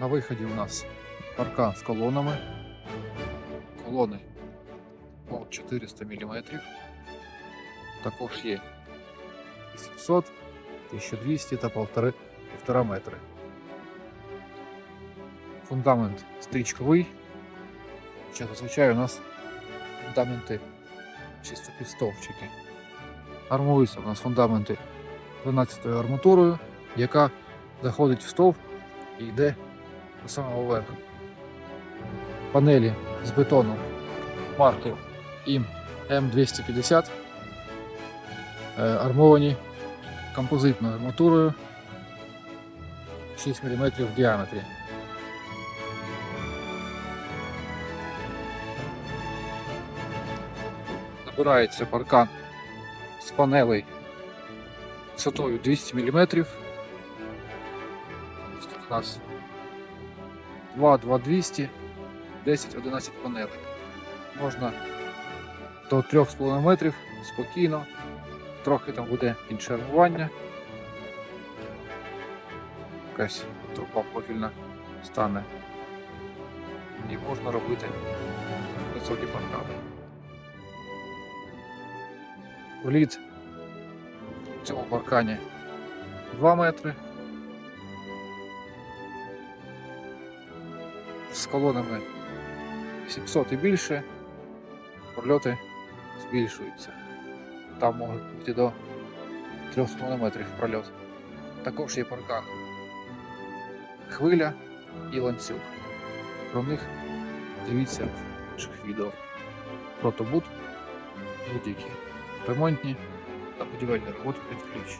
На виході у нас паркан з колонами. Колони по 400 мм. Також є 800, 1200 та 1,5 1,5 метри. Фундамент стрічковий. Хоча зазвичай у нас фундаменти чисто під. Армуються у нас фундаменти 12 арматурою, яка заходить в стовп і йде до самого верху. Панелі з бетону марки ІМ М250 е, армовані композитною арматурою 6 мм в діаметрі. Набирається паркан з панелей висотою 200 мм. Тут у нас 2, 2, 200, 10, 11 панелей. Можна до 3,5 метрів спокійно. Трохи там буде інше армування. Якась труба профільна стане. І можна робити високі паркани. Вліт в цьому паркані 2 метри. З колонами 700 і більше. Прольоти збільшуються. Там можуть бути до 3,5 метрів прольот. Також є паркан. Хвиля і ланцюг. Про них дивіться в інших відео. Протобут будь-які ремонтні та будівельні роботи під ключ.